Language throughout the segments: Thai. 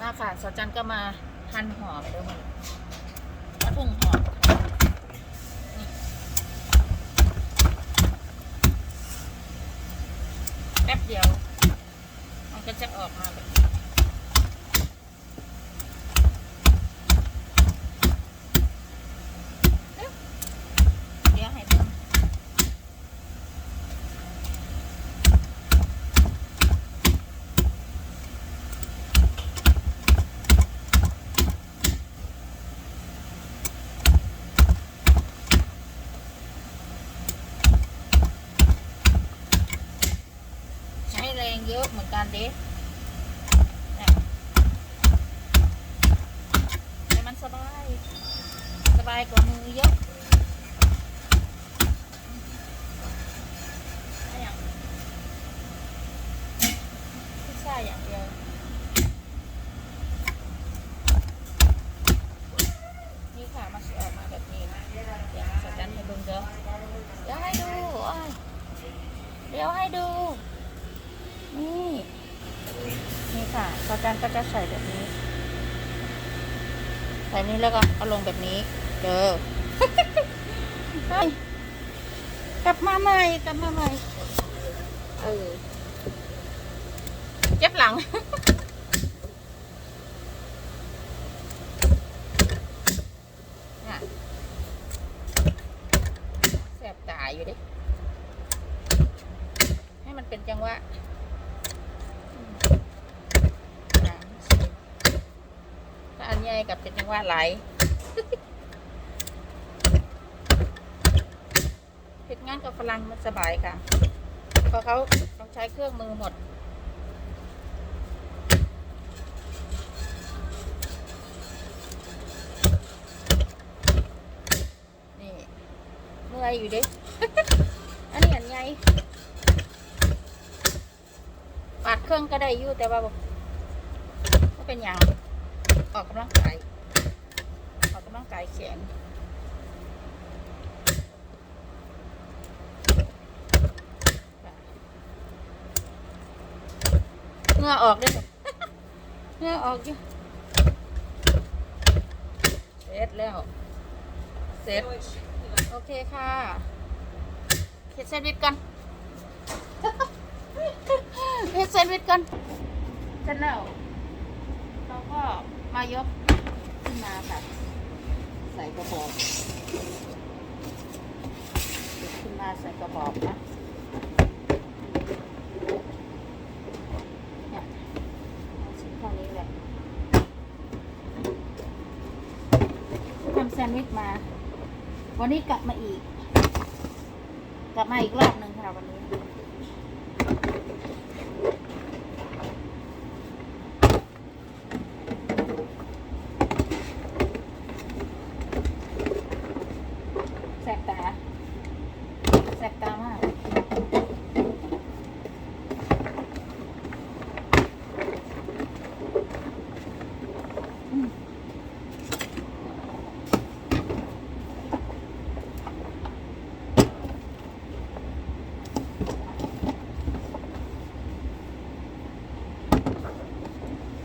มาค่ะสาวจันก็มาหั่นหอมเดี๋ยมันมาทุ่งหอมแป๊บเดียว มันก็จะออกมาแบบนี้เอ๊ะเดี๋ยวให้เบิ่ง ใช้แรง เยอะเหมือนกันเด็แต่มันสบาย สบายกว่ามือเยอะไม่อย่างพิซซ่าอย่างเดียว นี่ค่ะมันจะออกมาแบบนี้นะเดี๋ยวสักกันให้เบิ่งเด้อเดี๋ยวให้ดูโอ้ยเดี๋ยวให้ดู นี่ นี่ ค่ะประกันก็จะใส่แบบนี้ ใส่นี้แล้วก็เอาลงแบบนี้เด้อกลับมาใหม่กลับมาใหม่เออเจ็บหลังแสบตายอยู่ดิให้มันเป็นจังหวะอืมสามสี่ถ้าอัน ใหญ่กับเป็นจังหวะไหลเฮ็ดงานกับฝรั่งมันสบายค่ะเพราะเขาต้องใช้เครื่องมือหมดนี่เมื่อยอยู่ดิ อันนี้อันใหญ่ปาดเครื่องก็ได้อยู่แต่ว่าก็เป็นอย่าง ออกกำลังกายออกกำลังกายแขนเงื่อออกด้วยเงื่อออกอยู่เสร็จแล้วเสร็จโอเคค่ะเฮ็ดแซนด์วิชกันเฮ็ดแซนด์วิชกันเสร็จแล้ว เราก็มายกขึ้นมาค่ะใส่กระบอกยกขึ้นมาใส่กระบอกนะเนี่ยชิ้นเท่านี้แหละทำแซนด์วิชมา วันนี้กลับมาอีก กลับมาอีกรอบหนึ่งค่ะวันนี้ แสบตา แสบตามาก อืม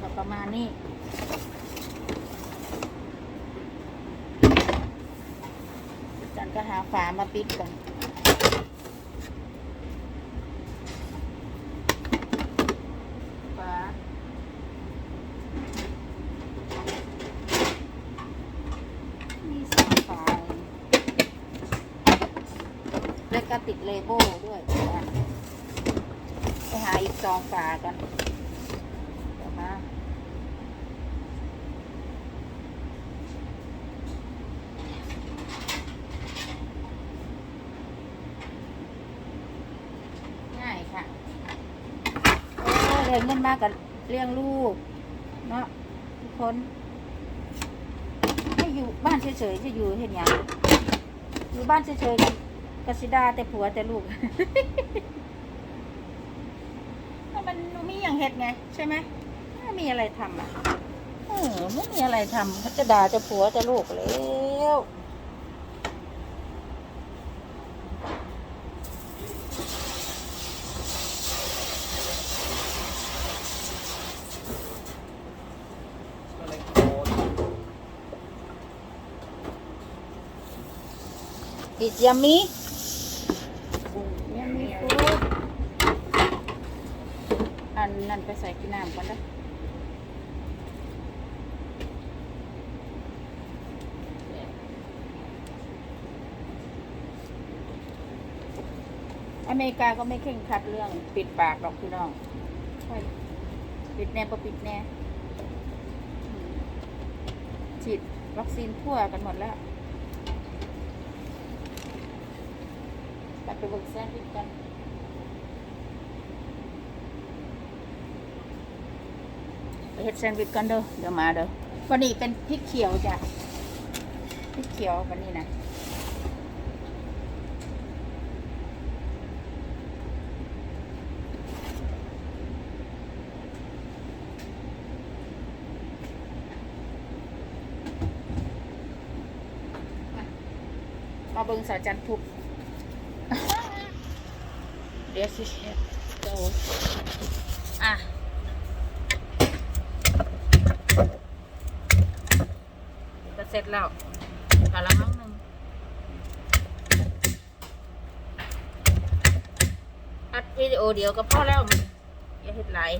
ก็ประมาณนี้ จัน ก็หาฝามาปิดก่อนฝามีสองฝาเองแล้วก็ติดเลโบ้ด้วยนะไปหาอีกสองฝากัน เดี๋ยวมา ง่ายค่ะโอ้เรียนเงิน มากกับเลี้ยงลูก เนาะทุกคนให้อยู่บ้านเฉยๆจะอยู่เห็นยังอยู่บ้านเฉยๆกันกสิดาแต่ผัวแต่ลูกถ้ามันมีอย่างเห็ดไง ใช่ไหมไม่มีอะไรทำอะเออไม่มีอะไรทำเขาจะด่าจะผัวจะลูกแล้ว It's yummy. Yummy food. อันนั้นไปใส่กินน้ำก่อนนะอเมริกาก็ไม่เข่งครัดเรื่องปิดปากหรอกพี่น้องปิดแน่ปะปิดแน่ฉีดวัคซีนทั่วกันหมดแล้ว กลับไปเบิกแซนด์วิชกันไปเฮ็ดแซนด์วิชกันเด้อเดี๋ยวมาเด้อวันนี้เป็นพริกเขียวจ้ะพริกเขียววันนี้นะมาเบิ่งสาจันทุบเดี๋ยวสิเฮ็ดโตอะก็เสร็จแล้วกะละมังหนึ่งอัดวิดีโอเดียวก็พอแล้วอย่าเฮ็ดไหลาย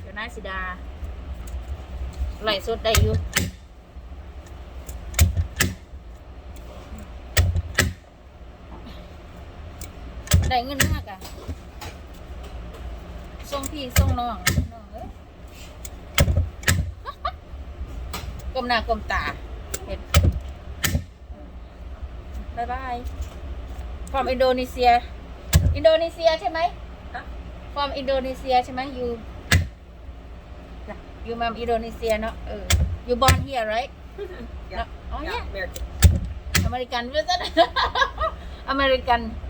เดี๋ยวนายสิดาไหลสดได้อยู่ ได้เงินมากอะส่งพี่ส่งน้องน้องเอ้ยก้มหน้าก้มตาเห็นบายบายฟอร์มอินโดนีเซีย อินโดนีเซียใช่ไหมฟอร์มอินโดนีเซียใช่ไหมอยู่อยู่มาอินโดนีเซียเนาะเอออยู่บอลเฮียไร Yeah. อ๋อเนี่ย Yeah, American. อ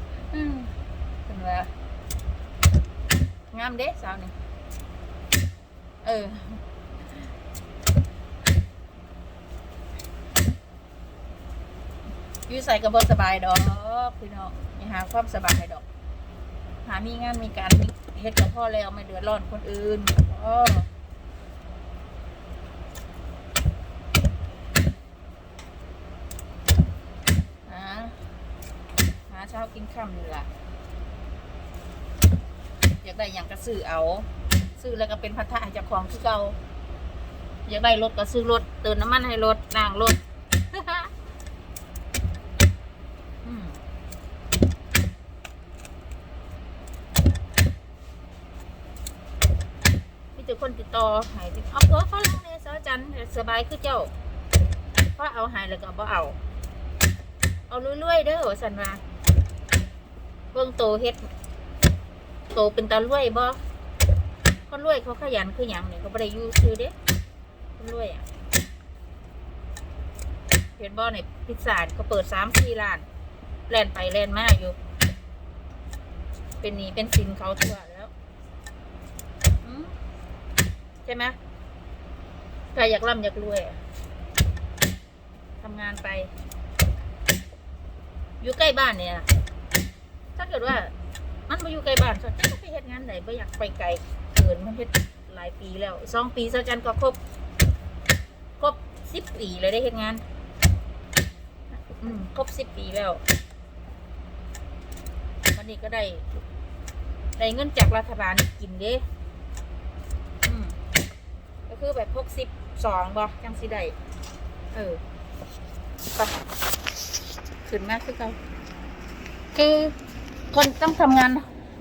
เป็นว่างามเด้สาวนี่เอออยู่ใส่กระเบสบายดอกพี่น้องอย่าหาความสบายดอก หามีงานมีการเฮ็ดกับพ่อแล้วไม่เดือดร้อนคนอื่นอ๋อหาหาเช้ากินค่ำนี่ล่ะ อยากได้อย่างก็ซื้อเอา ซื้อแล้วก็เป็นพัฒนาให้เจ้าของคือเก่าอยากได้รถก็ซื้อรถเติมน้ำมันให้รถนางรถมีแต่คนติดต่อหายติดเอาเพื่อฝรั่งเนี่ยสาวจันสบายคือเจ้าเพราะเอาหายแล้วก็บ่เอา เอาเรื่อยๆเด้อสันว่าเบิ่งโตเฮ็ด โตเป็นตาลวยบ่คนรวยเขาขยันคือหยังเนี่ยเขาบ่ได้ยู่ซื้อเด้คนรวยอะเห็นบ่ในพิซซ่าเขาเปิดสามสี่ร้านแล่นไปแล่นมาอยู่ เป็นหนี้เป็นสินเขาทั่วแล้วใช่ไหมใครอยากร่ำอยากรวยทำงานไป อยู่ใกล้บ้านเนี่ยถ้าเกิดว่า มันมาอยู่ใกล้บ้านสักจไปเฮ็ดงานไหนไม่อยากไปไกลเกินมันเฮ็ดหลายปีแล้วสองปีสจันก็ครบครบสิบปีเลยได้เฮ็ดงาน อืมครบสิบปีแล้ววันนี้ก็ได้ ได้เงินจากรัฐบาลกินเด้อืมก็คือแบบพกสิบสองบ่จังสิได้เออไปขึ้นมากคือเขาคือ คนต้องทำงาน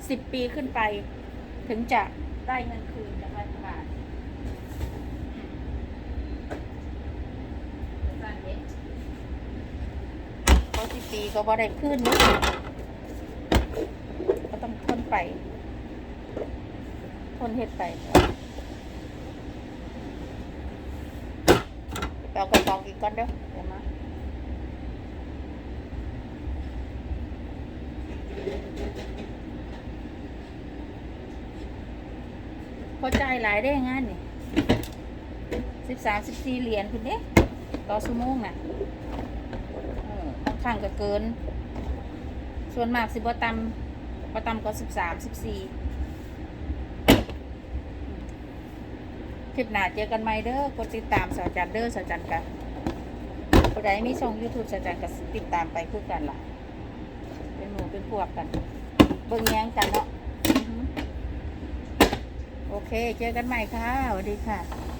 สิบปีขึ้นไป ถึงจะได้เงินคืนจากรัฐบาลเพราสิบปีก็บ่ได้ขึ้นนี่ก็ต้องทนไปทนเฮ็ดไปเอากระป๋าอีกก้อนเด้อเดี๋ยวมา เขาใจหลายได้งานนี่สิบสามสิบสี่เหรียญคุณเด้ต่อซูโมงน่ะบางครั้งก็เกิน ส่วนมากสิบ่ต่ำระตำกว่าสิบสามสิบสี่คลิปหน้าเจอกันไหมเด้อกดติดตามสาจันเด้อสาวจันกันผู้ใดมีช่อง YouTube สาจันก็ติดตามไปคู่กันล่ะ เป็นหมู่เป็นพวกกัน เบิ่งแย้งกันเนาะ โอเค เจอกันใหม่ค่ะสวัสดีค่ะ